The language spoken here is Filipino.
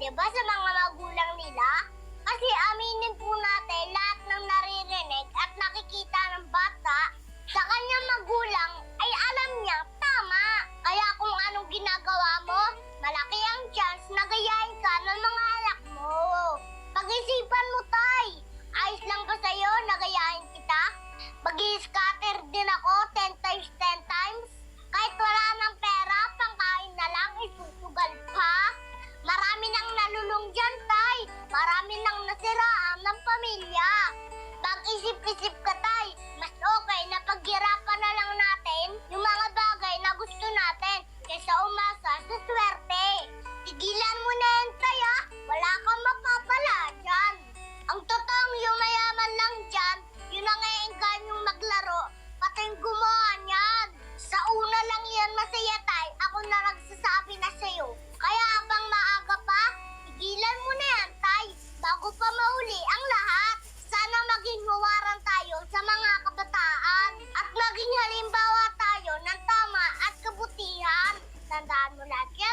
Diba sa mga magulang nila? Kasi aminin po natin lahat ng naririnig at nakikita ng bata sa kanyang magulang ay alam niya tama. Kaya kung anong ginagawa mo, malaki Marami nang nasira ah. Roda.